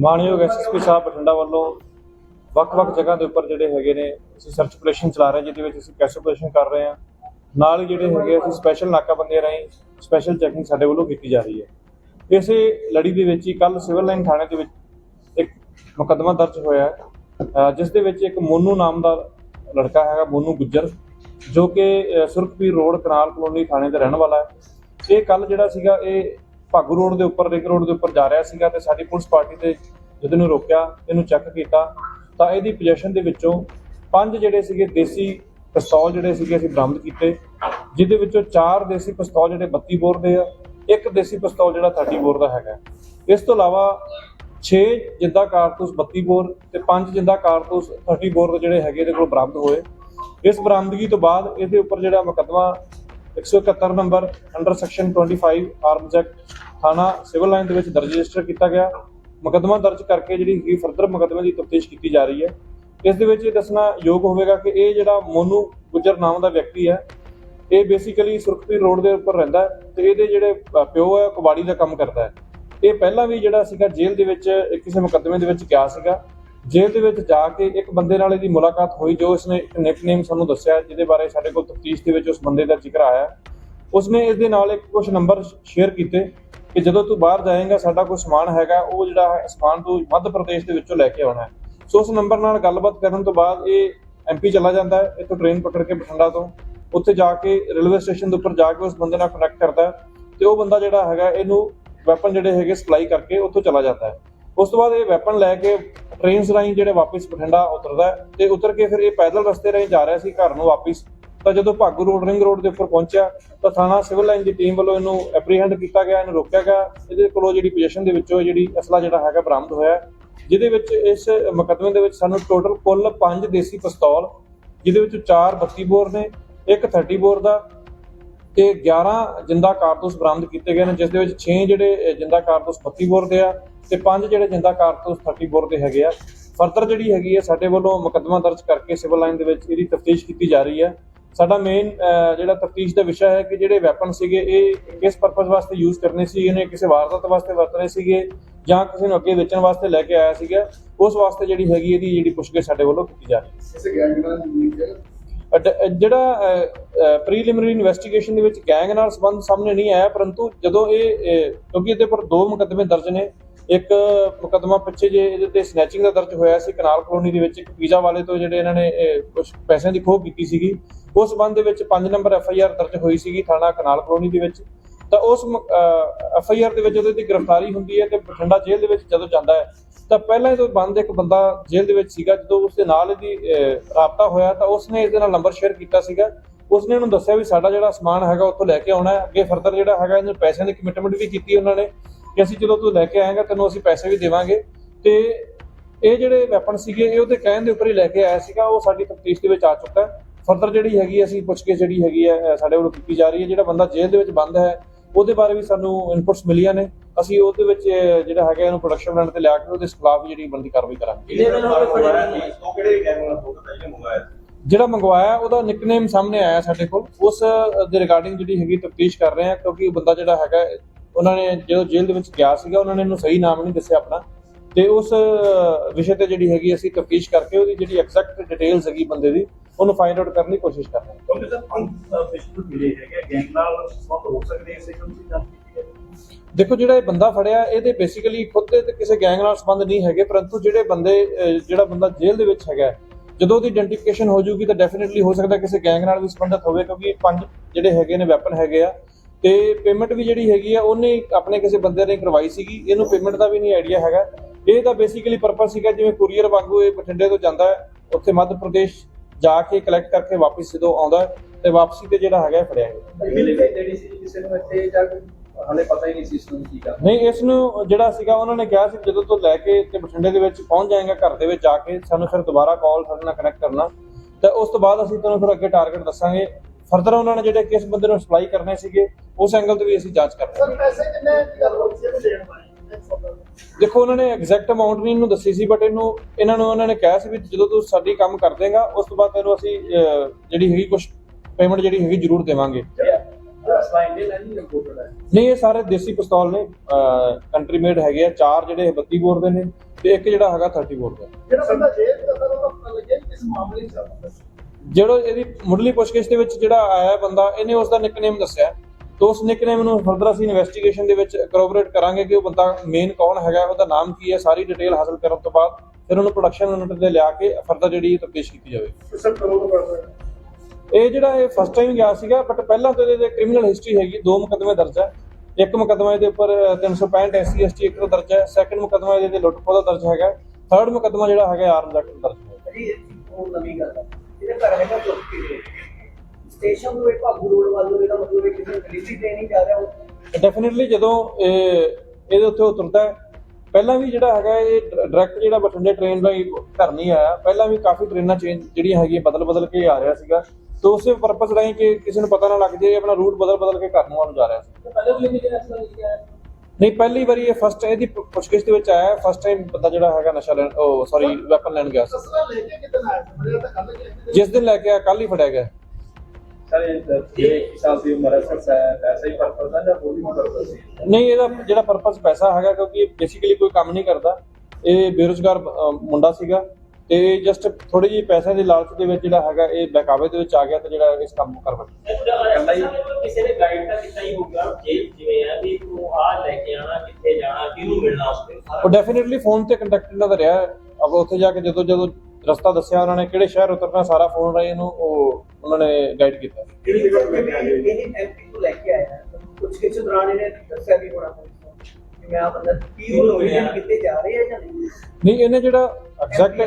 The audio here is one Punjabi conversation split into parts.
ਮਾਨਯੋਗ ਐਸਐਸਪੀ ਸਾਹਿਬ ਬਠਿੰਡਾ ਵੱਲੋਂ ਵੱਖ-ਵੱਖ ਜਗ੍ਹਾ ਦੇ ਉੱਪਰ ਜਿਹੜੇ ਹੈਗੇ ਨੇ ਅਸੀਂ ਸਰਚ ਆਪਰੇਸ਼ਨ ਚਲਾ ਰਹੇ ਜਿਹਦੇ ਵਿੱਚ ਅਸੀਂ ਕੈਸ਼ ਆਪਰੇਸ਼ਨ ਕਰ ਰਹੇ ਹਾਂ। ਨਾਲ ਹੀ ਜਿਹੜੇ ਹੈਗੇ ਅਸੀਂ ਸਪੈਸ਼ਲ ਨਾਕਾਬੰਦੀਆਂ ਰਾਹੀਂ ਸਪੈਸ਼ਲ ਚੈਕਿੰਗ ਸਾਡੇ ਵੱਲੋਂ ਕੀਤੀ ਜਾ ਰਹੀ ਹੈ। ਇਸੇ ਲੜੀ ਦੇ ਵਿੱਚ ਹੀ ਕੱਲ ਸਿਵਲ ਲਾਈਨ ਥਾਣੇ ਦੇ ਵਿੱਚ ਇੱਕ ਮੁਕੱਦਮਾ ਦਰਜ ਹੋਇਆ ਹੈ, ਜਿਸ ਦੇ ਵਿੱਚ ਇੱਕ ਮੋਨੂ ਨਾਮ ਦਾ ਲੜਕਾ ਹੈਗਾ ਮੋਨੂ ਗੁੱਜਰ ਜੋ ਕਿ ਅਹ ਸੁਰਖਪੀਰ ਰੋਡ ਕਨਾਲ ਕਲੋਨੀ ਥਾਣੇ ਦਾ ਰਹਿਣ ਵਾਲਾ ਹੈ। ਇਹ ਕੱਲ ਜਿਹੜਾ ਸੀਗਾ ਇਹ ਭਾਗੂ ਰੋਡ ਦੇ ਉੱਪਰ, ਰਿੰਗ ਰੋਡ ਦੇ ਉੱਪਰ ਜਾ ਰਿਹਾ ਸੀਗਾ ਤੇ ਸਾਡੀ ਪੁਲਿਸ ਪਾਰਟੀ ਤੇ ਜਦੋਂ ਇਹਨੂੰ ਰੋਕਿਆ, ਇਹਨੂੰ ਚੈੱਕ ਕੀਤਾ, ਤਾਂ ਇਹਦੀ ਪੋਜੀਸ਼ਨ ਦੇ ਵਿੱਚੋਂ ਪੰਜ ਜਿਹੜੇ ਸੀਗੇ ਦੇਸੀ ਪਿਸਤੌਲ ਜਿਹੜੇ ਸੀਗੇ ਅਸੀਂ ਬਰਾਮਦ ਕੀਤੇ, ਜਿਹਦੇ ਵਿੱਚੋਂ ਚਾਰ ਦੇਸੀ ਪਿਸਤੌਲ ਜਿਹੜੇ 32 ਬੋਰ ਦੇ ਆ, ਇੱਕ ਦੇਸੀ ਪਿਸਤੌਲ ਜਿਹੜਾ 30 ਬੋਰ ਦਾ ਹੈਗਾ। ਇਸ ਤੋਂ ਇਲਾਵਾ 6 ਜਿੰਦਾ ਕਾਰਤੂਸ 32 ਬੋਰ ਤੇ 5 ਜਿੰਦਾ ਕਾਰਤੂਸ 30 ਬੋਰ ਦੇ ਜਿਹੜੇ ਹੈਗੇ ਇਹਦੇ ਕੋਲ ਬਰਾਮਦ ਹੋਏ। ਇਸ ਬਰਾਮਦਗੀ ਤੋਂ ਬਾਅਦ ਇਹਦੇ ਉੱਪਰ ਜਿਹੜਾ ਮੁਕੱਦਮਾ 171 number under section 25 arms act ਥਾਣਾ ਸਿਵਲ ਲਾਈਨ ਦੇ ਵਿੱਚ ਦਰਜ ਰਜਿਸਟਰ ਕੀਤਾ ਗਿਆ। ਮੁਕੱਦਮਾ ਦਰਜ ਕਰਕੇ ਜਿਹੜੀ ਹੈਗੀ ਫਰਦਰ ਮੁਕੱਦਮੇ ਦੀ ਤਫਤੀਸ਼ ਕੀਤੀ ਜਾ ਰਹੀ ਹੈ। ਇਸ ਦੇ ਵਿੱਚ ਇਹ ਦੱਸਣਾ ਯੋਗ ਹੋਵੇਗਾ ਕਿ ਇਹ ਜਿਹੜਾ ਮੋਨੂ ਗੁੱਜਰ ਨਾਮ ਦਾ ਵਿਅਕਤੀ ਹੈ, ਇਹ ਬੇਸਿਕਲੀ ਸੁਰਖਪੁਰ ਰੋਡ ਦੇ ਉੱਪਰ ਰਹਿੰਦਾ ਹੈ ਤੇ ਇਹਦੇ ਜਿਹੜੇ ਪਿਓ ਹੈ, ਉਹ ਕਬਾੜੀ ਦਾ ਕੰਮ ਕਰਦਾ ਹੈ। ਇਹ ਪਹਿਲਾਂ ਵੀ ਜਿਹੜਾ ਸੀਗਾ ਜੇਲ੍ਹ ਦੇ ਵਿੱਚ ਕਿਸੇ ਮੁਕੱਦਮੇ ਦੇ ਵਿੱਚ ਗਿਆ ਸੀਗਾ। ਜੇਲ੍ਹ ਦੇ ਵਿੱਚ ਜਾ ਕੇ ਇੱਕ ਬੰਦੇ ਨਾਲ ਇਹਦੀ ਮੁਲਾਕਾਤ ਹੋਈ ਜੋ ਇਸਨੇ ਇੱਕ ਨਿਕਨੇਮ ਸਾਨੂੰ ਦੱਸਿਆ, ਜਿਹਦੇ ਬਾਰੇ ਸਾਡੇ ਕੋਲ ਤਫਤੀਸ਼ ਦੇ ਵਿੱਚ ਉਸ ਬੰਦੇ ਦਾ ਜ਼ਿਕਰ ਆਇਆ। ਹੈ। ਉਸਨੇ ਇਹਦੇ ਨਾਲ ਇੱਕ ਕੁਝ ਨੰਬਰ ਸ਼ੇਅਰ ਕੀਤੇ ਕਿ ਜਦੋਂ ਤੂੰ ਬਾਹਰ ਜਾਏਗਾ, ਸਾਡਾ ਕੋਈ ਸਮਾਨ ਹੈਗਾ, ਉਹ ਜਿਹੜਾ ਹੈ, ਸਮਾਨ ਤੂੰ ਮੱਧ ਪ੍ਰਦੇਸ਼ ਦੇ ਵਿੱਚੋਂ ਲੈ ਕੇ ਆਉਣਾ ਹੈ। ਸੋ ਉਸ ਨੰਬਰ ਨਾਲ ਗੱਲਬਾਤ ਕਰਨ ਤੋਂ ਬਾਅਦ ਇਹ ਐਮਪੀ ਚਲਾ ਜਾਂਦਾ ਹੈ, ਇੱਥੋਂ ਟ੍ਰੇਨ ਪਕੜ ਕੇ ਬਠਿੰਡਾ ਤੋਂ। ਉੱਥੇ ਜਾ ਕੇ ਰੇਲਵੇ ਸਟੇਸ਼ਨ ਦੇ ਉੱਪਰ ਜਾ ਕੇ ਉਸ ਬੰਦੇ ਨਾਲ ਕਨੈਕਟ ਕਰਦਾ ਹੈ ਤੇ ਉਹ ਬੰਦਾ ਜਿਹੜਾ ਹੈਗਾ, ਇਹਨੂੰ ਵੈਪਨ ਜਿਹੜੇ ਹੈਗੇ ਸਪਲਾਈ ਕਰਕੇ ਉੱਥੋਂ ਚਲਾ ਜਾਂਦਾ ਹੈ। ਉਸ ਤੋਂ ਬਾਅਦ ਇਹ ਵੈਪਨ ਲੈ ਕੇ ਟ੍ਰੇਨਸ ਰਾਹੀਂ ਜਿਹੜੇ ਵਾਪਸ ਬਠਿੰਡਾ ਉਤਰਦਾ ਹੈ ਤੇ ਉਤਰ ਕੇ ਫਿਰ ਇਹ ਪੈਦਲ ਰਸਤੇ ਰਾਹੀਂ ਜਾ ਰਿਹਾ ਸੀ ਘਰ ਨੂੰ ਵਾਪਸ। ਤਾਂ ਜਦੋਂ ਭਾਗੂ ਰੋਡ ਰਿੰਗ ਰੋਡ ਦੇ ਉੱਪਰ ਪਹੁੰਚਿਆ, ਤਾਂ ਥਾਣਾ ਸਿਵਲ ਲਾਈਨ ਦੀ ਟੀਮ ਵੱਲੋਂ ਇਹਨੂੰ ਐਪਰੀਹੈਂਡ ਕੀਤਾ ਗਿਆ, ਇਹਨੂੰ ਰੋਕਿਆ ਗਿਆ। ਇਹਦੇ ਕੋਲੋਂ ਜਿਹੜੀ ਪੋਜੀਸ਼ਨ ਦੇ ਵਿੱਚੋਂ ਜਿਹੜੀ ਅਸਲਾ ਜਿਹੜਾ ਹੈਗਾ ਬਰਾਮਦ ਹੋਇਆ ਜਿਹਦੇ ਵਿੱਚ ਇਸ ਮੁਕੱਦਮੇ ਦੇ ਵਿੱਚ ਸਾਨੂੰ ਟੋਟਲ ਕੁੱਲ 5 ਦੇਸੀ ਪਿਸਤੌਲ, ਜਿਹਦੇ ਵਿੱਚ 4 32 ਬੋਰ ਨੇ, ਇੱਕ 30 ਬੋਰ ਦਾ ਤੇ 11 ਜਿੰਦਾ ਕਾਰਤੂਸ ਬਰਾਮਦ ਕੀਤੇ ਗਏ ਨੇ, ਜਿਸ ਦੇ ਵਿੱਚ 6 ਜਿਹੜੇ ਜਿੰਦਾ ਕਾਰਤੂਸ 32 ਬੋਰ ਦੇ ਆ ਤੇ 5 ਜਿਹੜੇ ਜਿੰਦਾ ਕਾਰਤੂਸ 30 ਬੋਰ ਦੇ ਹੈਗੇ ਆ ਫਰਦਰ ਜਿਹੜੀ ਹੈਗੀ ਹੈ ਸਾਡੇ ਵੱਲੋਂ ਮੁਕੱਦਮਾ ਦਰਜ ਕਰਕੇ ਸਿਵਲ ਲਾਈਨ ਦੇ ਵਿੱਚ ਇਹਦੀ ਤਫਤੀਸ਼ ਕੀਤੀ ਜਾ ਰਹੀ ਹੈ ਸਾਡਾ ਮੇਨ ਜਿਹੜਾ ਤਫਤੀਸ਼ ਦਾ ਵਿਸ਼ਾ ਹੈ ਕਿ ਜਿਹੜੇ ਵੈਪਨ ਸੀਗੇ ਇਹ ਕਿਸ ਪਰਪਸ ਵਾਸਤੇ ਯੂਜ਼ ਕਰਨੇ ਸੀ ਇਹਨੇ ਕਿਸੇ ਵਾਰਦਾਤ ਵਾਸਤੇ ਵਰਤਨੇ ਸੀਗੇ ਜਾਂ ਕਿਸੇ ਨੂੰ ਅੱਗੇ ਵੇਚਣ ਵਾਸਤੇ ਲੈ ਕੇ ਆਇਆ ਸੀਗਾ ਉਸ ਵਾਸਤੇ ਜਿਹੜੀ ਹੈਗੀ ਇਹਦੀ ਜਿਹੜੀ ਪੁੱਛਗਿੱਛ ਸਾਡੇ ਵੱਲੋਂ ਕੀਤੀ ਜਾ ਰਹੀ ਹੈ। ਜਿਹੜਾ ਪ੍ਰੀਲਿਮਿਨਰੀ ਇਨਵੈਸਟੀਗੇਸ਼ਨ ਦੇ ਵਿੱਚ ਗੈਂਗ ਨਾਲ ਸੰਬੰਧ ਸਾਹਮਣੇ ਨਹੀਂ ਆਇਆ ਪਰੰਤੂ ਜਦੋਂ ਇਹ ਕਿਉਂਕਿ ਇਹਦੇ ਪਰ ਦੋ ਮੁਕੱਦਮੇ ਦਰਜ ਨੇ ਇੱਕ ਮੁਕਦਮਾ ਪਿੱਛੇ ਜੇ ਇਹਦੇ ਤੇ ਸਨੈਚਿੰਗ ਦਾ ਦਰਜ ਹੋਇਆ ਸੀ, ਕਨਾਲ ਕਲੋਨੀ ਦੇ ਵਿੱਚ ਇੱਕ ਪੀਜ਼ਾ ਵਾਲੇ ਤੋਂ ਜਿਹੜੇ ਇਹਨਾਂ ਨੇ ਕੁਝ ਪੈਸਿਆਂ ਦੀ ਖੋਹ ਕੀਤੀ ਸੀਗੀ। ਉਸ ਸੰਬੰਧ ਦੇ ਵਿੱਚ 5 ਨੰਬਰ ਐਫ ਆਈ ਆਰ ਦਰਜ ਹੋਈ ਸੀਗੀ ਥਾਣਾ ਕਨਾਲ ਕਲੋਨੀ ਦੇ ਵਿੱਚ। ਤਾਂ ਉਸ ਐਫ ਆਈ ਆਰ ਦੇ ਵਿੱਚ ਜਦੋਂ ਦੀ ਗ੍ਰਿਫਤਾਰੀ ਹੁੰਦੀ ਹੈ ਤੇ ਬਠਿੰਡਾ ਜੇਲ੍ਹ ਦੇ ਵਿੱਚ ਜਦੋਂ ਜਾਂਦਾ ਹੈ, ਤਾਂ ਪਹਿਲਾਂ ਹੀ ਤੋਂ ਬੰਦ ਇੱਕ ਬੰਦਾ ਜੇਲ੍ਹ ਦੇ ਵਿੱਚ ਸੀਗਾ, ਜਦੋਂ ਉਸ ਦੇ ਨਾਲ ਇਹਦੀ ਰਾਬਤਾ ਹੋਇਆ, ਤਾਂ ਉਸਨੇ ਇਹਦੇ ਨਾਲ ਨੰਬਰ ਸ਼ੇਅਰ ਕੀਤਾ ਸੀਗਾ। ਉਸਨੇ ਇਹਨੂੰ ਦੱਸਿਆ ਵੀ ਸਾਡਾ ਜਿਹੜਾ ਸਮਾਨ ਹੈਗਾ, ਉੱਥੋਂ ਲੈ ਕੇ ਆਉਣਾ ਹੈ। ਅੱਗੇ ਫਰਦਰ ਜਿਹੜਾ ਹੈਗਾ, ਇਹਨੂੰ ਪੈਸਿਆਂ ਦੀ ਕਮਿਟਮੈਂਟ ਵੀ ਕੀਤੀ ਉਹਨਾਂ ਨੇ। ਕਿ ਅਸੀਂ ਜਦੋਂ ਤੂੰ ਲੈ ਕੇ ਆਏਗਾ ਤੈਨੂੰ ਅਸੀਂ ਪੈਸੇ ਵੀ ਦੇਵਾਂਗੇ। ਤੇ ਇਹ ਜਿਹੜੇ ਵੈਪਨ ਸੀਗੇ ਇਹ ਉਹਦੇ ਕਹਿਣ ਦੇ ਉੱਪਰ ਹੀ ਲੈ ਕੇ ਆਇਆ ਸੀਗਾ। ਉਹ ਸਾਡੀ ਤਫਤੀਸ਼ ਦੇ ਵਿੱਚ ਆ ਚੁੱਕਾ ਹੈ। ਫਰਦਰ ਜਿਹੜੀ ਹੈਗੀ ਅਸੀਂ ਪੁੱਛ ਕੇ ਜਿਹੜੀ ਹੈਗੀ ਹੈ ਸਾਡੇ ਵੱਲੋਂ ਕੀਤੀ ਜਾ ਰਹੀ ਹੈ। ਜਿਹੜਾ ਬੰਦਾ ਜੇਲ੍ਹ ਦੇ ਵਿੱਚ ਬੰਦ ਹੈ ਉਹਦੇ ਬਾਰੇ ਵੀ ਸਾਨੂੰ ਇਨਪੁਟਸ ਮਿਲੀਆਂ ਨੇ। ਅਸੀਂ ਉਹਦੇ ਵਿੱਚ ਜਿਹੜਾ ਹੈਗਾ ਇਹਨੂੰ ਪ੍ਰੋਡਕਸ਼ਨ ਪਲਾਨ ਤੇ ਲਿਆ ਕੇ ਉਹਦੇ ਖਿਲਾਫ ਜਿਹੜੀ ਬਣਦੀ ਕਾਰਵਾਈ ਕਰਾਂਗੇ। ਜਿਹੜਾ ਮੰਗਵਾਇਆ ਉਹਦਾ ਨਿਕਨੇਮ ਸਾਹਮਣੇ ਆਇਆ ਸਾਡੇ ਕੋਲ। ਉਸ ਦੇ ਰਿਗਾਰਡਿੰਗ ਜਿਹੜੀ ਹੈਗੀ ਤਫਤੀਸ਼ ਕਰ ਰਹੇ ਹਾਂ ਕਿਉਂਕਿ ਉਹ ਬੰਦਾ ਜਿਹੜਾ ਹੈਗਾ ਉਹਨਾਂ ਨੇ ਜਦੋਂ ਜੇਲ੍ਹ ਦੇ ਵਿੱਚ ਗਿਆ ਸੀਗਾ ਉਹਨਾਂ ਨੇ ਇਹਨੂੰ ਸਹੀ ਨਾਮ ਨਹੀਂ ਦੱਸਿਆ ਆਪਣਾ। ਤੇ ਉਸ ਵਿਸ਼ੇ ਤੇ ਜਿਹੜੀ ਹੈਗੀ ਅਸੀਂ ਤਫਤੀਸ਼ ਕਰਕੇ ਉਹਦੀ ਜਿਹੜੀ ਐਗਜ਼ੈਕਟ ਡਿਟੇਲਸ ਹੈਗੀ ਬੰਦੇ ਦੀ ਉਹਨੂੰ ਫਾਈਂਡ ਆਊਟ ਕਰਨ ਦੀ ਕੋਸ਼ਿਸ਼ ਕਰ ਰਹੇ ਹਾਂ। ਕਿਉਂਕਿ ਸਰ ਪੰਜ ਪਿਸਟਲ ਮਿਲੇ ਹੈਗੇ ਗੈਂਗ ਨਾਲ ਸੰਬੰਧ ਹੋ ਸਕਦੇ ਇਸੇ ਕੰਮ ਦੀ ਦੇਖੋ ਜਿਹੜਾ ਇਹ ਬੰਦਾ ਫੜਿਆ ਇਹਦੇ ਬੇਸਿਕਲੀ ਖੁਦ ਦੇ ਤੇ ਕਿਸੇ ਗੈਂਗ ਨਾਲ ਸੰਬੰਧ ਨਹੀਂ ਹੈਗੇ ਪਰੰਤੂ ਜਿਹੜੇ ਬੰਦੇ ਜਿਹੜਾ ਬੰਦਾ ਜੇਲ੍ਹ ਦੇ ਵਿੱਚ ਹੈਗਾ ਜਦੋਂ ਉਹਦੀ ਆਇਡੈਂਟੀਫਿਕੇਸ਼ਨ ਹੋ ਜੂਗੀ ਤਾਂ ਡੈਫੀਨਿਟਲੀ ਹੋ ਸਕਦਾ ਕਿਸੇ ਗੈਂਗ ਨਾਲ ਵੀ ਸੰਬੰਧਿਤ ਹੋਵੇ ਕਿਉਂਕਿ ਪੰਜ ਜਿਹੜੇ ਹੈਗੇ ਨੇ ਵੈਪਨ ਹੈਗੇ ਆ ਤੇ ਪੇਮੈਂਟ ਵੀ ਜਿਹੜੀ ਹੈਗੀ ਆ ਉਹਨੇ ਆਪਣੇ ਕਿਸੇ ਬੰਦੇ ਨੇ ਕਰਵਾਈ ਸੀਗੀ ਇਹਨੂੰ ਪੇਮੈਂਟ ਦਾ ਵੀ ਨਹੀਂ ਆਈਡੀਆ ਹੈਗਾ। ਇਹ ਤਾਂ ਬੇਸਿਕਲੀ ਪਰਪਸ ਸੀਗਾ ਜਿਵੇਂ ਕੁਰੀਅਰ ਵਾਂਗੂ ਇਹ ਬਠਿੰਡੇ ਤੋਂ ਜਾਂਦਾ ਹੈ ਉੱਥੇ ਮੱਧ ਪ੍ਰਦੇਸ਼ ਜਾ ਕੇ ਕਲੈਕਟ ਕਰਕੇ ਵਾਪਸ ਜਦੋਂ ਆਉਂਦਾ ਤੇ ਵਾਪਸੀ ਤੇ ਜਿਹੜਾ ਹੈਗਾ ਫੜਿਆ ਗਿਆ। ਨਹੀਂ ਇਸ ਨੂੰ ਜਿਹੜਾ ਸੀਗਾ ਉਹਨਾਂ ਨੇ ਕਿਹਾ ਸੀ ਜਦੋਂ ਤੋਂ ਲੈ ਕੇ ਤੇ ਬਠਿੰਡੇ ਦੇ ਵਿੱਚ ਪਹੁੰਚ ਜਾਏਗਾ ਘਰ ਦੇ ਵਿੱਚ ਜਾ ਕੇ ਸਾਨੂੰ ਫਿਰ ਦੁਬਾਰਾ ਕਾਲ ਸਾਡੇ ਨਾਲ ਕਨੈਕਟ ਕਰਨਾ। ਤੇ ਉਸ ਤੋਂ ਬਾਅਦ ਅਸੀਂ ਤੁਹਾਨੂੰ ਫਿਰ ਅੱਗੇ ਟਾਰਗੇਟ ਦੱਸਾਂਗੇ। ਫਰਦਰ ਉਹਨਾਂ ਨੇ ਜਿਹੜੇ ਕਿਸ ਬੰਦੇ ਨੂੰ ਸਪਲਾਈ ਕਰਨੇ ਸੀਗੇ ਉਸ ਐਂਗਲ ਤੇ ਵੀ ਅਸੀਂ ਜਾਂਚ ਕਰ ਰਹੇ ਹਾਂ। ਪੈਸੇ ਕਿੰਨੇ ਦੀ ਗੱਲ ਹੋਈ ਸੀ ਇਹਨੂੰ ਦੇਣ ਬਾਰੇ? ਦੇਖੋ ਉਹਨਾਂ ਨੇ ਐਗਜ਼ੈਕਟ ਅਮਾਉਂਟ ਨਹੀਂ ਇਹਨੂੰ ਦੱਸੀ ਸੀ ਬਟ ਇਹਨੂੰ ਇਹਨਾਂ ਨੂੰ ਉਹਨਾਂ ਨੇ ਕਿਹਾ ਸੀ ਵੀ ਜਦੋਂ ਤੂੰ ਸਾਡੀ ਕੰਮ ਕਰ ਦੇਗਾ ਉਸ ਤੋਂ ਬਾਅਦ ਤੈਨੂੰ ਅਸੀਂ ਅਹ, ਜਿਹੜੀ ਹੈਗੀ ਕੁਝ ਪੇਮੈਂਟ ਜਿਹੜੀ ਹੈਗੀ ਜ਼ਰੂਰ ਦੇਵਾਂਗੇ। ਨਹੀਂ ਇਹ ਸਾਰੇ ਦੇਸੀ ਪਿਸਤੌਲ ਨੇ ਕੰਟਰੀ ਮੇਡ ਹੈਗੇ ਆ ਚਾਰ ਜਿਹੜੇ 32 ਬੋਰ ਦੇ ਨੇ ਤੇ ਇੱਕ ਜਿਹੜਾ ਹੈਗਾ 30 ਬੋਰ ਦਾ। ਜਿਹੜਾ ਬੰਦਾ ਜੇਲ੍ਹ ਦਾ ਉਹਦਾ ਪਤਾ ਲੱਗਿਆ ਕਿ ਇਸ ਮਾਮਲੇ 'ਚ ਜਿਹੜਾ ਇਹਦੀ ਮੁੱਢਲੀ ਪੁੱਛਗਿੱਛ ਦੇ ਵਿੱਚ ਜਿਹੜਾ ਆਇਆ ਬੰਦਾ ਇਹਨੇ ਉਸ ਦਾ ਨਿਕਨੇਮ ਦੱਸਿਆ। ਤੇ ਉਸ ਨਿਕਨੇਮ ਨੂੰ ਫਰਦਰ ਅਸੀਂ ਇਨਵੈਸਟੀਗੇਸ਼ਨ ਦੇ ਵਿੱਚ ਕਰੋਬਰੇਟ ਕਰਾਂਗੇ ਕਿ ਉਹ ਬੰਦਾ ਮੇਨ ਕੌਣ ਹੈਗਾ ਉਹਦਾ ਨਾਮ ਕੀ ਹੈ ਸਾਰੀ ਡਿਟੇਲ ਹਾਸਲ ਕਰਨ ਤੋਂ ਬਾਅਦ ਫਿਰ ਉਹਨੂੰ ਪ੍ਰੋਡਕਸ਼ਨ ਯੂਨਿਟ ਤੇ ਲਿਆ ਕੇ ਫਰਦਰ ਜਿਹੜੀ ਤਫਤੀਸ਼ ਕੀਤੀ ਜਾਵੇ। ਸਰ ਇਹ ਜਿਹੜਾ ਇਹ ਫਸਟ ਟਾਈਮ ਗਿਆ ਸੀਗਾ ਬਟ ਪਹਿਲਾਂ ਤੋਂ ਇਹਦੇ ਕ੍ਰਿਮੀਨਲ ਹਿਸਟਰੀ ਹੈਗੀ ਦੋ ਮੁਕੱਦਮੇ ਦਰਜ ਹੈ। ਇੱਕ ਮੁਕੱਦਮਾ ਇਹਦੇ ਉੱਪਰ 365 ਐਸਸੀ ਐਸਟੀ ਐਕਟ ਦਾ ਦਰਜ ਹੈ ਸੈਕੰਡ ਮੁਕੱਦਮਾ ਇਹਦੇ ਤੇ ਲੁੱਟ ਖੋਹ ਦਾ ਦਰਜ ਹੈਗਾ ਥਰਡ ਮੁਕੱਦਮਾ ਜਿਹੜਾ ਹੈਗਾ ਆਰਮ ਦਾ ਦਰਜ ਹੈ। ਜੀ ਉਹ ਨਵੀਂ ਗੱਲ ਹੈ। ਇਹਦੇ ਘਰ ਹੈਗਾ ਚੌਕੀ ਸਟੇਸ਼ਨ ਤੋਂ ਇੱਕ ਭਾਗੂ ਰੋਡ ਵੱਲ ਨੂੰ ਇਹਦਾ ਮਤਲਬ ਹੈ ਕਿਸੇ ਡਿਲੀਵਰੀ ਟ੍ਰੇਨਿੰਗ ਜਾ ਰਿਹਾ ਉਹ। ਡੈਫੀਨਿਟਲੀ ਜਦੋਂ ਇਹ ਇਹਦੇ ਉੱਤੇ ਉਤਰਦਾ ਹੈ। ਪਹਿਲਾਂ ਵੀ ਜਿਹੜਾ ਹੈਗਾ ਇਹ ਡਾਇਰੈਕਟ ਜਿਹੜਾ ਬਠਿੰਡੇ ਟ੍ਰੇਨ ਰਾਹੀਂ ਘਰ ਨਹੀਂ ਆਇਆ। ਪਹਿਲਾਂ ਵੀ ਕਾਫੀ ਟ੍ਰੇਨਾਂ ਚੇਂਜ ਜਿਹੜੀਆਂ ਹੈਗੀਆਂ ਬਦਲ ਬਦਲ ਕੇ ਆ ਰਿਹਾ ਸੀਗਾ। ਤੋਂ ਉਸੇ ਪਰਪਸ ਰਾਹੀਂ ਕਿ ਕਿਸੇ ਨੂੰ ਪਤਾ ਨਾ ਲੱਗ ਜਾਏ ਆਪਣਾ ਰੂਟ ਬਦਲ ਬਦਲ ਕੇ ਘਰ ਨੂੰ ਆਉਣ ਜਾ ਰਿਹਾ ਸੀ। ਪਹਿਲੇ ਵੀ ਲਿਖਿਆ ਨਹੀਂ ਪਹਿਲੀ ਵਾਰੀ ਇਹ ਫਸਟ ਇਹਦੀ ਪੁ- ਪੁੱਛਗਿੱਛ ਦੇ ਵਿੱਚ ਆਇਆ ਫਸਟ ਟਾਈਮ ਬੰਦਾ ਜਿਹੜਾ ਹੈਗਾ ਨਸ਼ਾ ਲੈਣ ਉਹ ਸੌਰੀ ਵੈਪਨ ਲੈਣ ਗਿਆ ਸੀ। ਸੀ? ਜਿਸ ਦਿਨ ਲੈ ਕੇ ਆਇਆ ਕੱਲ ਹੀ ਫੜਿਆ ਗਿਆ। ਨਹੀਂ ਇਹਦਾ ਜਿਹੜਾ ਪਰਪਸ ਪੈਸਾ ਹੈਗਾ ਕਿਉਂਕਿ ਬੇਸਿਕਲੀ ਕੋਈ ਕੰਮ ਨਹੀਂ ਕਰਦਾ। ਇਹ ਬੇਰੁਜ਼ਗਾਰ ਮੁੰਡਾ ਸੀਗਾ ਤੇ ਜਸਟ ਥੋੜੀ ਜਿਹੀ ਪੈਸੇ ਦੇ ਲਾਲਚ ਦੇ ਵਿੱਚ ਜਿਹੜਾ ਹੈਗਾ ਇਹ ਬਹਿਕਾਵੇ ਦੇ ਵਿੱਚ ਆ ਗਿਆ ਤੇ ਜਿਹੜਾ ਇਸ ਕੰਮ ਨੂੰ ਕਰ ਬੈਠਾ ਕਿਸੇ ਨੇ ਗਾਈਡ ਤਾਂ ਕੀਤਾ ਹੀ ਹੋਊਗਾ ਜੇਲ੍ਹ ਜਿਵੇਂ ਹੈ ਵੀ ਤੂੰ ਆ ਲੈ ਕੇ ਆਣਾ ਕਿੱਥੇ ਜਾਣਾ ਕਿਹਨੂੰ ਮਿਲਣਾ ਉਸ ਤੇ? ਉਹ ਡੈਫੀਨਿਟਲੀ ਫੋਨ ਤੇ ਕੰਟੈਕਟ ਇਹਨਾਂ ਦਾ ਰਿਹਾ। ਅਬ ਉੱਥੇ ਜਾ ਕੇ ਜਦੋਂ ਜਦੋਂ ਰਸਤਾ ਦੱਸਿਆ ਉਹਨਾਂ ਨੇ ਕਿਹੜੇ ਸ਼ਹਿਰ ਉਤਰਨਾ ਸਾਰਾ ਫੋਨ ਰਾਹੀਂ ਇਹਨੂੰ ਉਹ ਉਹਨਾਂ ਨੇ ਗਾਈਡ ਕੀਤਾ। ਕਿਹੜੀ ਜਗ੍ਹਾ ਤੋਂ ਲੈ ਕੇ ਆਏ? ਇਹ ਐਮਪੀ ਤੋਂ ਲੈ ਕੇ ਆਇਆ ਹੈ ਕੁਝ ਕਿਸੇ ਦੌਰਾਨ ਇਹਨੇ ਦੱਸਿਆ ਵੀ ਹੋਣਾ ਨੂੰ ਕਿ ਮੈਂ ਆ ਬੰਦਾ ਕੀ ਉਹ ਲੋਕ ਕਿੱਥੇ ਜਾ ਰਹੇ ਆ ਜਾਂ ਨਹੀਂ? ਨਹੀਂ ਇਹਨੇ ਜਿਹੜਾ ਐਗਜ਼ੈਕਟ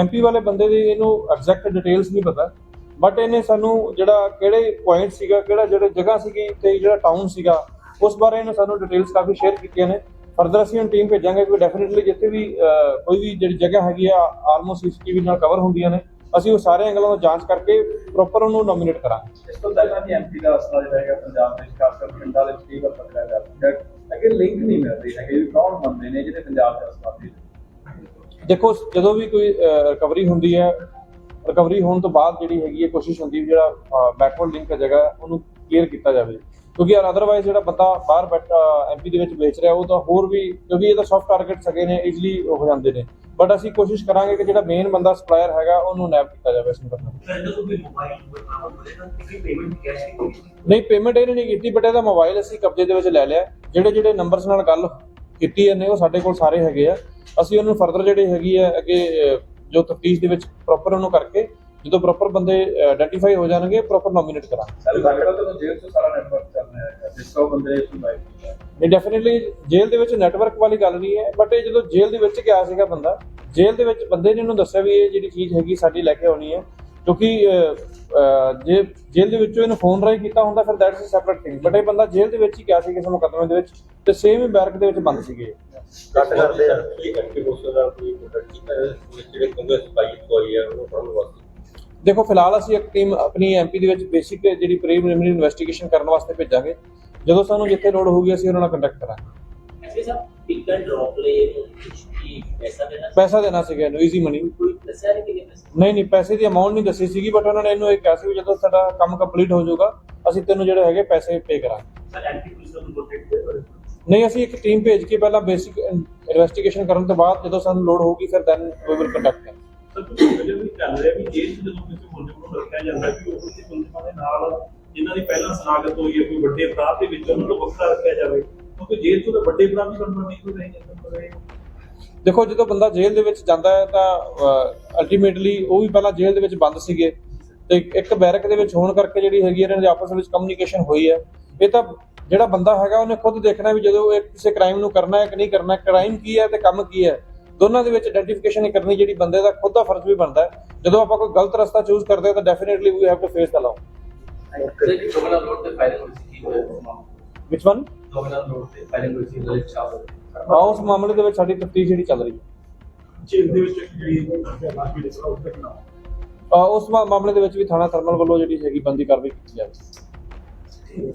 ਐਮਪੀ ਵਾਲੇ ਬੰਦੇ। ਦੀ ਇਹਨੂੰ ਐਗਜ਼ੈਕਟ ਡਿਟੇਲਸ ਨਹੀਂ ਪਤਾ। ਬਟ ਇਹਨੇ ਸਾਨੂੰ ਜਿਹੜਾ ਕਿਹੜੇ ਪੁਆਇੰਟ ਸੀਗਾ ਕਿਹੜਾ ਜਿਹੜੇ ਜਗ੍ਹਾ ਸੀਗੀ ਤੇ ਜਿਹੜਾ ਟਾਊਨ ਸੀਗਾ ਉਸ ਬਾਰੇ ਇਹਨੇ ਸਾਨੂੰ ਡਿਟੇਲਸ ਕਾਫੀ ਸ਼ੇਅਰ ਕੀਤੀਆਂ ਨੇ। ਫਰਦਰ ਅਸੀਂ ਹੁਣ ਟੀਮ ਭੇਜਾਂਗੇ ਕਿ ਡੈਫੀਨਿਟਲੀ ਜਿੱਥੇ ਵੀ ਕੋਈ ਵੀ ਜਿਹੜੀ ਜਗ੍ਹਾ ਹੈਗੀ ਆ ਆਲਮੋਸਟ ਸੀਸੀਟੀਵੀ ਨਾਲ ਕਵਰ ਹੁੰਦੀਆਂ ਨੇ ਅਸੀਂ ਉਹ ਸਾਰੇ ਐਂਗਲਾਂ ਤੋਂ ਜਾਂਚ ਕਰਕੇ ਪ੍ਰੋਪਰ ਉਹਨੂੰ ਨੋਮੀਨੇਟ ਕਰਾਂਗੇ। ਇਸ ਤੋਂ ਪਹਿਲਾਂ ਵੀ ਐਮਪੀ ਦਾ ਅਸਲਾ ਜਿਹੜਾ ਹੈਗਾ ਪੰਜਾਬ ਦੇ ਖਾਸ ਕਰਕੇ ਪਿੰਡਾਂ ਦੇ ਵਿੱਚ ਵਾਰ ਪਕੜਿਆ ਜਾ ਸਕਦਾ ਹੈ ਅਗੇ ਲਿੰਕ ਨਹੀਂ ਮਿਲ ਰਹੀ ਹੈਗੇ ਕੌਣ ਬੰਦੇ ਨੇ ਜਿਹੜੇ ਪੰਜਾਬ ਦੇ ਅਸਲਾ ਦੇ ਦੇਖੋ ਜਦੋਂ ਵੀ ਕੋਈ ਰਿਕਵਰੀ ਹੁੰਦੀ ਹੈ ਰਿਕਵਰੀ ਹੋਣ ਤੋਂ ਬਾਅਦ ਜਿਹੜੀ ਹੈਗੀ ਹੈ ਕੋਸ਼ਿਸ਼ ਹੁੰਦੀ ਹੈ ਵੀ ਜਿਹੜਾ ਬੈਕਵਰਡ ਲਿੰਕ ਹੈ ਜਗ੍ਹਾ ਉਹਨੂੰ ਕਲੀਅਰ ਕੀਤਾ ਜਾਵੇ। ਕਿਉਂਕਿ ਅਦਰਵਾਈਜ਼ ਜਿਹੜਾ ਬੰਦਾ ਬਾਹਰ ਬੈਠਾ ਐਮਪੀ ਦੇ ਵਿੱਚ ਵੇਚ ਰਿਹਾ ਉਹ ਤਾਂ ਹੋਰ ਵੀ ਕਿਉਂਕਿ ਇਹ ਤਾਂ ਸੌਫਟ ਟਾਰਗੇਟ ਸਕੇ ਨੇ ਈਜ਼ੀਲੀ ਹੋ ਜਾਂਦੇ ਨੇ। ਬਟ ਅਸੀਂ ਕੋਸ਼ਿਸ਼ ਕਰਾਂਗੇ ਕਿ ਜਿਹੜਾ ਮੇਨ ਬੰਦਾ ਸਪਲਾਇਰ ਹੈਗਾ ਉਹਨੂੰ ਨੈਪ ਕੀਤਾ ਜਾਵੇ ਇਸ ਨੂੰ ਕਰਨਾ। ਨਹੀਂ ਪੇਮੈਂਟ ਇਹਨੇ ਨਹੀਂ ਕੀਤੀ ਬਟ ਇਹਦਾ ਮੋਬਾਈਲ ਅਸੀਂ ਕਬਜ਼ੇ ਦੇ ਵਿੱਚ ਲੈ ਲਿਆ। ਜਿਹੜੇ ਜਿਹੜੇ ਨੰਬਰਸ ਨਾਲ ਗੱਲ ਕੀਤੀ ਇਹਨੇ ਉਹ ਸਾਡੇ ਕੋਲ ਸਾਰੇ ਹੈਗੇ ਆ। ਅਸੀਂ ਉਹਨੂੰ ਫਰਦਰ ਜਿਹੜੇ ਹੈਗੀ ਆ ਅੱਗੇ ਜੋ ਤਫਤੀਸ਼ ਦੇ ਵਿੱਚ ਪ੍ਰੋਪਰ ਉਹਨੂੰ ਕਰਕੇ ਜਦੋਂ ਪ੍ਰੋਪਰ ਬੰਦੇ ਆਇਡੈਂਟੀਫਾਈ ਹੋ ਜਾਣਗੇ ਪ੍ਰੋਪਰ ਨੋਮੀਨੇਟ ਕਰਾਂਗੇ। ਸਰ ਲੱਗਦਾ ਤੁਹਾਨੂੰ ਜੇਲ੍ਹ ਤੋਂ ਸਾਰਾ ਨੈਟਵਰਕ ਚੱਲ ਰਿਹਾ ਹੈ ਜਿਸ ਤੋਂ ਬੰਦੇ ਸੁਣਵਾਈ ਕੀਤੀ ਹੈ ਨਹੀਂ ਡੈਫੀਨਿਟਲੀ ਜੇਲ੍ਹ ਦੇ ਵਿੱਚ ਨੈਟਵਰਕ ਵਾਲੀ ਗੱਲ ਨਹੀਂ ਹੈ ਬਟ ਇਹ ਜਦੋਂ ਜੇਲ੍ਹ ਦੇ ਵਿੱਚ ਗਿਆ ਸੀਗਾ ਬੰਦਾ ਜੇਲ੍ਹ ਦੇ ਵਿੱਚ ਬੰਦੇ ਨੇ ਇਹਨੂੰ ਦੱਸਿਆ ਵੀ ਇਹ ਜਿਹੜੀ ਚੀਜ਼ ਹੈਗੀ ਸਾਡੀ ਲੈ ਕੇ ਆਉਣੀ ਹੈ ਕਿਉਂਕਿ ਜੇ ਜੇਲ੍ਹ ਦੇ ਵਿੱਚੋਂ ਇਹਨੂੰ ਫੋਨ ਰਾਹੀਂ ਕੀਤਾ ਹੁੰਦਾ ਫਿਰ that's a separate thing but ਇਹ ਬੰਦਾ ਜੇਲ੍ਹ ਦੇ ਵਿੱਚ ਹੀ ਗਿਆ ਸੀ ਕਿਸੇ ਮੁਕੱਦਮੇ ਦੇ ਵਿੱਚ ਤੇ ਸੇਮ ਹੀ ਬੈਰਕ ਦੇ ਵਿੱਚ ਬੰਦ ਸੀਗੇ ਕੱਟ ਕਰਦੇ ਆ। ਕੀ ਐਕਟਿਵ ਉਸ ਦਾ ਕੋਈ ਪ੍ਰੋਡਕਟ ਕੀਤਾ ਹੈ ਜਿਹੜੇ ਕਾਂਗਰਸ ਪਾਈ ਹੋਈ ਹੈ ਉਹ ਫੜਨ ਵਾਸਤੇ? ਦੇਖੋ ਫਿਲਹਾਲ ਅਸੀਂ ਇੱਕ ਟੀਮ ਆਪਣੀ ਐਮਪੀ ਦੇ ਵਿੱਚ ਬੇਸਿਕ ਜਿਹੜੀ ਪ੍ਰੀਲਿਮਿਨਰੀ ਇਨਵੈਸਟੀਗੇਸ਼ਨ ਕਰਨ ਵਾਸਤੇ ਭੇਜਾਂਗੇ। ਜਦੋਂ ਸਾਨੂੰ ਜਿੱਥੇ ਲੋੜ ਹੋਊਗੀ ਅਸੀਂ ਉਹਨਾਂ ਨਾਲ ਕੰਟੈਕਟ ਕਰਾਂਗੇ। ਐਸੇ ਸਭ ਪਿਕ ਐਂਡ ਡ੍ਰੌਪ ਲਈ ਕੁਝ ਕੀ ਪੈਸਾ ਦੇਣਾ ਪੈਸਾ ਦੇਣਾ ਸੀਗਾ ਇਹਨੂੰ ਈਜ਼ੀ ਮਨੀ ਕੋਈ ਦੱਸਿਆ ਨਹੀਂ ਕਿ ਨਹੀਂ ਨਹੀਂ ਪੈਸੇ ਦੀ ਅਮਾਉਂਟ ਨਹੀਂ ਦੱਸੀ ਸੀਗੀ ਬਟ ਉਹਨਾਂ ਨੇ ਇਹਨੂੰ ਇਹ ਕਿਹਾ ਸੀ ਵੀ ਜਦੋਂ ਸਾਡਾ ਕੰਮ ਕੰਪਲੀਟ ਹੋ ਜਾਊਗਾ ਅਸੀਂ ਤੈਨੂੰ ਜਿਹੜੇ ਹੈਗੇ ਪੈਸੇ ਪੇ ਕਰਾਂਗੇ। ਸਰ ਐਂਟੀ ਨਹੀਂ ਅਸੀਂ ਇੱਕ ਟੀਮ ਭੇਜ ਕੇ ਪਹਿਲਾਂ ਬੇਸਿਕ ਇਨਵੈਸਟੀਗੇਸ਼ਨ ਕਰਨ ਤੋਂ ਬਾਅਦ ਜਦੋਂ ਸਾਨੂੰ ਲੋੜ ਹੋਊਗੀ ਫਿਰ then we will conduct sir ਤੁਸੀਂ ਵਜ੍ਹਾ ਵੀ ਚੱਲ ਰਿਹਾ ਵੀ ਜੇਲ੍ਹ 'ਚ ਜਦੋਂ ਕਿਸੇ ਮੁੰਡੇ ਨੂੰ ਰੱਖਿਆ ਜਾਂਦਾ ਵੀ ਉਹ ਕਿਸੇ ਮੁੰਡੇ ਦੇ ਨਾਲ ਜਿਨ੍ਹਾਂ ਦੀ ਪਹਿਲਾਂ ਸਨਾਗਤ ਹੋਈ ਹੈ, ਕੋਈ ਵੱਡੇ ਅਪਰਾਧ ਦੇ ਵਿੱਚ ਉਹਨਾਂ ਨੂੰ ਵੱਖਰਾ ਰੱਖਿਆ ਜਾਵੇ, ਕਿਉਂਕਿ ਜੇਲ੍ਹ 'ਚੋਂ ਤਾਂ ਵੱਡੇ ਅਪਰਾਧ ਵੀ ਬਣਨ ਨਹੀਂ ਕੋਈ ਨਹੀਂ ਜਾਂਦੇ ਦੇਖੋ, ਜਦੋਂ ਬੰਦਾ ਜੇਲ੍ਹ ਦੇ ਵਿੱਚ ਜਾਂਦਾ ਹੈ ਤਾਂ ਅਲਟੀਮੇਟਲੀ ਉਹ ਵੀ ਪਹਿਲਾਂ ਜੇਲ੍ਹ ਦੇ ਵਿੱਚ ਬੰਦ ਸੀਗੇ। ਤੇ ਇੱਕ ਬੈਰਕ ਦੇ ਵਿੱਚ ਹੋਣ ਕਰਕੇ ਜਿਹੜੀ ਹੈਗੀ ਇਹਨਾਂ ਦੇ ਆਪਸ ਵਿੱਚ ਕਮਿਊਨੀਕੇਸ਼ਨ ਹੋਈ ਹੈ। ਇਹ ਤਾਂ ਜਿਹੜਾ ਬੰਦਾ ਹੈਗਾ, ਉਹਨੇ ਖੁਦ ਦੇਖਣਾ ਵੀ ਜਦੋਂ ਇਹ ਕਿਸੇ ਕ੍ਰਾਈਮ ਨੂੰ ਕਰਨਾ ਹੈ ਕਿ ਨਹੀਂ ਕਰਨਾ ਕ੍ਰਾਈਮ ਕੀ ਹੈ ਤੇ ਕੰਮ ਕੀ ਹੈ। ਦੋਨਾਂ ਦੇ ਵਿੱਚ ਆਇਡੈਂਟੀਫਿਕੇਸ਼ਨ ਕਰਨੀ ਜਿਹੜੀ ਬੰਦੇ ਦਾ ਖੁਦ ਦਾ ਫਰਜ਼ ਵੀ ਬਣਦਾ ਹੈ। ਜਦੋਂ ਆਪਾਂ ਕੋਈ ਗਲਤ ਰਸਤਾ ਚੂਜ਼ ਕਰਦੇ ਹਾਂ ਤਾਂ definitely we have to face the law which? One ਉਸ ਮਾਮਲੇ ਦੇ ਵਿੱਚ ਸਾਡੀ ਤਫਤੀਸ਼ ਜਿਹੜੀ ਚੱਲ ਰਹੀ ਹੈ। ਜੇਲ੍ਹ ਦੇ ਵਿੱਚ ਜਿਹੜੀ ਬਾਕੀ ਦੇ ਸਭ ਤੱਕ ਆ ਉਸ ਮਾਮਲੇ ਦੇ ਵਿੱਚ ਵੀ ਥਾਣਾ ਥਰਮਲ ਵੱਲੋਂ ਜਿਹੜੀ ਹੈਗੀ ਬੰਦੀ ਕਾਰਵਾਈ ਕੀਤੀ ਜਾਵੇ